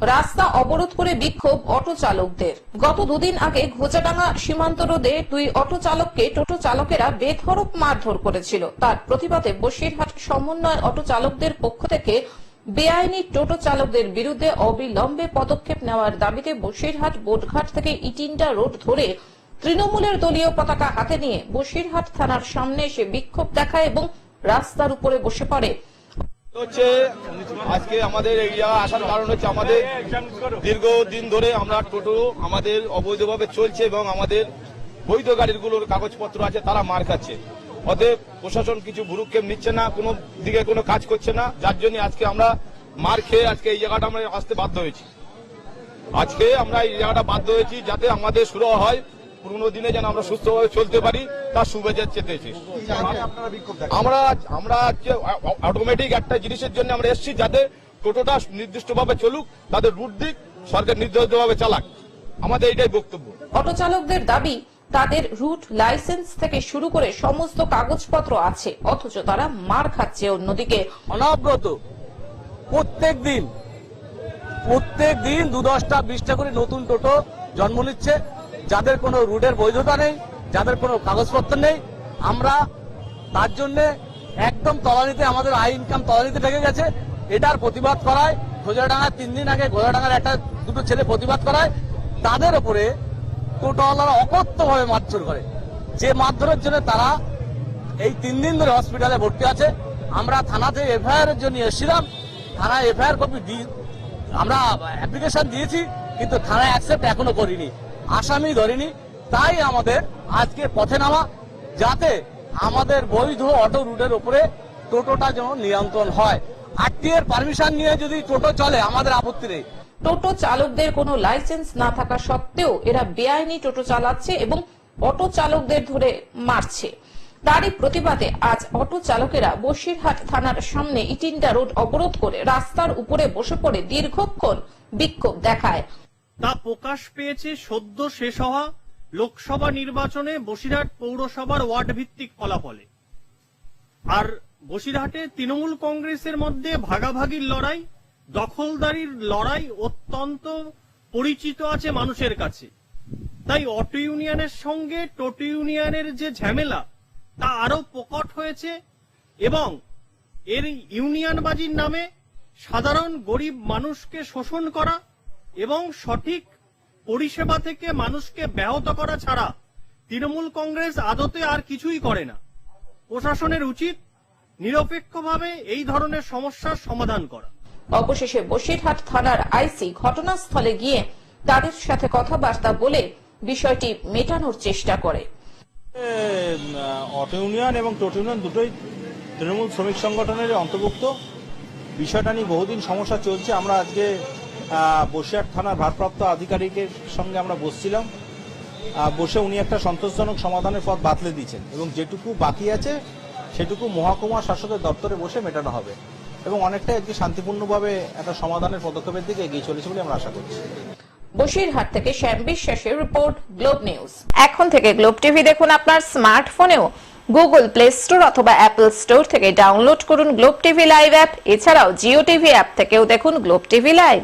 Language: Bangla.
রাস্তা অবরোধ করে বিক্ষোভ অটো চালকদের। গত দুদিন আগে ঘোচাডাঙ্গা সীমান্ত রোডে দুই অটো চালককে টোটো চালকেরা বেধড়ক মারধর করেছিল। তার প্রতিবাদে বসিরহাট সমন্বয় অটো চালকদের পক্ষ থেকে বেআইনি টোটো চালকদের বিরুদ্ধে অবিলম্বে পদক্ষেপ নেওয়ার দাবিতে বসিরহাট বোটঘাট থেকে ইটিন্ডা রোড ধরে তৃণমূলের দলীয় পতাকা হাতে নিয়ে বসিরহাট থানার সামনে এসে বিক্ষোভ দেখায় এবং রাস্তার উপরে বসে পড়ে। হচ্ছে, আজকে আমাদের এই জায়গায় আসার কারণ হচ্ছে আমাদের দীর্ঘদিন ধরে আমরা টোটো আমাদের অবৈধভাবে চলছে এবং আমাদের বৈধ গাড়িগুলোর কাগজপত্র আছে, তারা মার খাচ্ছে। অতএব প্রশাসন কিছু ভুরুক্ষেপ নিচ্ছে না, কোনো দিকে কোনো কাজ করছে না, যার জন্য আজকে আমরা মার খেয়ে আজকে এই জায়গাটা আমরা আসতে বাধ্য হয়েছি। আজকে আমরা এই জায়গাটা বাধ্য হয়েছি যাতে আমাদের শুরু হয় পুরোনো দিনে যেন আমরা সুস্থভাবে চলতে পারি তার শুভেচ্ছা চেতেছি। আমরা আমরা অটোমেটিক একটা জিনিসের জন্য আমরা এসেছি যাতে টোটোটা নির্দিষ্টভাবে চলুক তাদের রুট দিক সরকার নির্দিষ্টভাবে চালাক। আমাদের এইটাই বক্তব্য। অটো চালকদের দাবি তাদের রুট লাইসেন্স থেকে শুরু করে সমস্ত কাগজপত্র আছে অথচ তারা মার খাচ্ছে অন্যদিকে। অনবরত প্রত্যেক দিন প্রত্যেক দিন দু দশটা বিশটা করে নতুন টোটো জন্ম নিচ্ছে। যাদের কোনো রুটের বৈধতা নেই, যাদের কোনো কাগজপত্র নেই, আমরা তার জন্য একদম তলানিতে আমাদের আই ইনকাম তলানিতে ঢেকে গেছে। এটার প্রতিবাদ করায় ঘোজাডাঙ্গা তিন দিন আগে ঘোজাডাঙ্গার একটা দুটো ছেলে প্রতিবাদ করায়, তাদের উপরে টোটোওয়ালারা অকথ্যভাবে মারধর করে। যে মারধরের জন্য তারা এই তিন দিন ধরে হসপিটালে ভর্তি আছে। আমরা থানাতে এফআইআর এর জন্য এসেছিলাম। থানা এফআইআর কপি আমরা অ্যাপ্লিকেশন দিয়েছি, কিন্তু থানায় অ্যাকসেপ্ট এখনও করিনি। আসামি ধরিনি, তাই আমাদের আজকে পথে নামা, যাতে আমাদের বৈধ অটো রুটের উপরে টোটোটা যেন নিয়ন্ত্রণ হয়। আরটি পারমিশন নিয়ে যদি টোটো চলে, আমাদের আপত্তি নেই। টোটো চালকদের কোনো লাইসেন্স না থাকা সত্ত্বেও এরা বেআইনি টোটো চালাচ্ছে এবং অটো চালকদের ধরে মারছে। তারই প্রতিবাদে আজ অটো চালকেরা বসিরহাট থানার সামনে ইটিন্ডা রোড অবরোধ করে রাস্তার উপরে বসে পড়ে দীর্ঘক্ষণ বিক্ষোভ দেখায়। তা প্রকাশ পেয়েছে সদ্য শেষ হওয়া লোকসভা নির্বাচনে বসিরহাট পৌরসভার ওয়ার্ড ভিত্তিক ফলাফলে। আর বসিরহাটে তৃণমূল কংগ্রেসের মধ্যে ভাগাভাগির লড়াই, দখলদারির লড়াই অত্যন্ত পরিচিত আছে মানুষের কাছে। তাই অটো ইউনিয়নের সঙ্গে টোটো ইউনিয়নের যে ঝামেলা, তা আরও প্রকট হয়েছে এবং এর ইউনিয়নবাজির নামে সাধারণ গরিব মানুষকে শোষণ করা এবং সঠিক পরিষেবা থেকে মানুষকে ব্যাহত করা ছাড়া তৃণমূল কংগ্রেস আদতে আর কিছুই করে না। প্রশাসনের উচিত নিরপেক্ষভাবে এই ধরনের সমস্যার সমাধান করা। অবশেষে বসিরহাট থানার আইসি ঘটনাস্থলে গিয়ে তাদের সাথে কথাবার্তা বলে বিষয়টি মেটানোর চেষ্টা করে। অটো ইউনিয়ন এবং টোটো ইউনিয়ন দুটোই তৃণমূল শ্রমিক সংগঠনের অন্তর্ভুক্ত। বিষয়টা নিয়ে বহুদিন সমস্যা চলছে। আমরা আজকে বসিরহাট থানার ভারপ্রাপ্ত আধিকারিকের সঙ্গে আমরা বসছিলাম। বসে উনি একটা সন্তোষজনক সমাধানের পথ বাতলে দিয়েছেন এবং যেটুকু বাকি আছে সেটুকু মহাকুমা শাসকের দপ্তরে বসে মেটানো হবে এবং অনেকটাই আজকে শান্তিপূর্ণভাবে একটা সমাধানের পদক্ষেপের দিকে এগিয়ে চলেছে বলে আমরা আশা করছি। বসিরহাট থেকে শ্যাম বিশ্বাসের রিপোর্ট গ্লোব নিউজ। এখন থেকে গ্লোব টিভি দেখুন আপনার স্মার্টফোনেও। গুগল প্লে স্টোর অথবা অ্যাপল স্টোর থেকে ডাউনলোড করুন গ্লোব টিভি লাইভ অ্যাপ। এছাড়াও জিও টিভি অ্যাপ থেকেও দেখুন গ্লোব টিভি লাইভ।